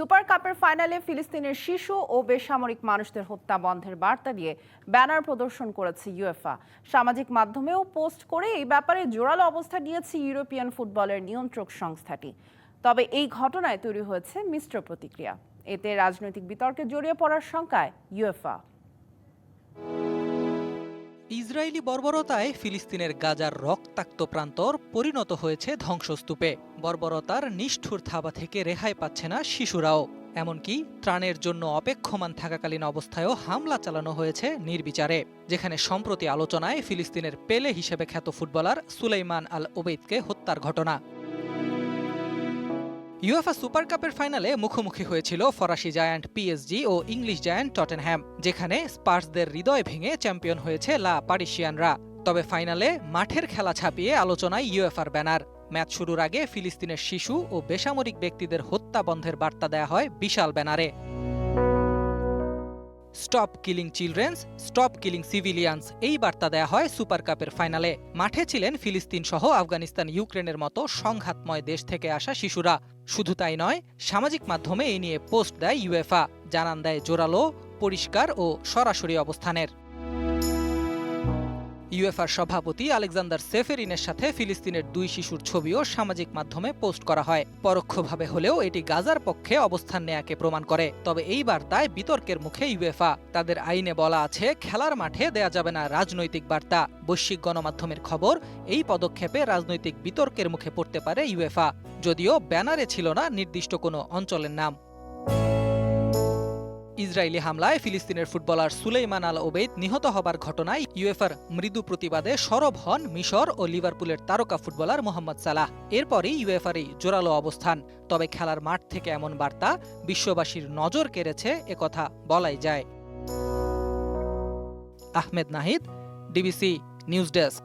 Super কাপের ফাইনালে ফিলিস্তিনের শিশু ও বেসামরিক মানুষদের হত্যা বন্ধের বার্তা দিয়ে ব্যানার প্রদর্শন করেছে ইউএফা সামাজিক মাধ্যমেও পোস্ট করে এই ব্যাপারে জোরালো অবস্থা নিয়েছে ইউরোপিয়ান ফুটবলের নিয়ন্ত্রক সংস্থাটি। তবে এই ঘটনায় তৈরি হয়েছে মিশ্র প্রতিক্রিয়া। এতে রাজনৈতিক বিতর্কে জড়িয়ে পড়ার শঙ্কায় ইউএফা ইসরায়েলি বর্বরতায় ফিলিস্তিনের গাজার রক্তাক্ত প্রান্তর পরিণত হয়েছে ধ্বংসস্তূপে। বর্বরতার নিষ্ঠুর থাবা থেকে রেহাই পাচ্ছে না শিশুরাও। এমনকি ত্রাণের জন্য অপেক্ষমান থাকাকালীন অবস্থায়ও হামলা চালানো হয়েছে নির্বিচারে, যেখানে সম্প্রতি আলোচনায় ফিলিস্তিনের পেলে হিসেবে খ্যাত ফুটবলার সুলাইমান আল ওবেইদকে হত্যার ঘটনা। ইউএফা সুপার কাপের ফাইনালে মুখোমুখি হয়েছিল ফরাসি জায়ান্ট পিএসজি ও ইংলিশ জায়ান্ট টটেনহ্যাম যেখানে স্পার্সদের হৃদয় ভেঙে চ্যাম্পিয়ন হয়েছে লা পারিসিয়ানরা তবে ফাইনালে মাঠের খেলা ছাপিয়ে আলোচনায় ইউএফার ব্যানার ম্যাচ শুরুর আগে ফিলিস্তিনের শিশু ও বেসামরিক ব্যক্তিদের হত্যা বন্ধের বার্তা দেয়া হয় বিশাল ব্যানারে stop killing children's stop killing civilians এই বার্তা দেয়া হয় সুপার কাপের ফাইনালে মাঠে ছিলেন ফিলিস্তিন সহ আফগানিস্তান ইউক্রেনের মতো সংঘাতময় দেশ থেকে আসা শিশুরা। শুধু তাই নয়, সামাজিক মাধ্যমে এ নিয়ে পোস্ট দেয় ইউএফা। জানান দেয় জোরালো, পরিষ্কার ও সরাসরি অবস্থানের। ইউএফার সভাপতি আলেকজান্ডার সেফেরিনের সাথে ফিলিস্তিনের দুই শিশুর ছবিও সামাজিক মাধ্যমে পোস্ট করা হয়। পরোক্ষভাবে হলেও এটি গাজার পক্ষে অবস্থান নেয়াকে প্রমাণ করে। তবে এই বার্তায় বিতর্কের মুখে ইউএফা তাদের আইনে বলা আছে, খেলার মাঠে দেয়া যাবে না রাজনৈতিক বার্তা। বৈশ্বিক গণমাধ্যমের খবর, এই পদক্ষেপে রাজনৈতিক বিতর্কের মুখে পড়তে পারে ইউএফা যদিও ব্যানারে ছিল না নির্দিষ্ট কোনো অঞ্চলের নাম। ইসরায়েলি হামলায় ফিলিস্তিনের ফুটবলার সুলেইমান আল ওবেদ নিহত হবার ঘটনায় ইউএফার মৃদু প্রতিবাদে সরব হন মিশর ও লিভারপুলের তারকা ফুটবলার মোহাম্মদ সালাহ। এরপরই ইউএফার এই জোরালো অবস্থান। তবে খেলার মাঠ থেকে এমন বার্তা বিশ্ববাসীর নজর কেড়েছে একথা বলাই যায়। Ahmed Nahid, DBC news desk.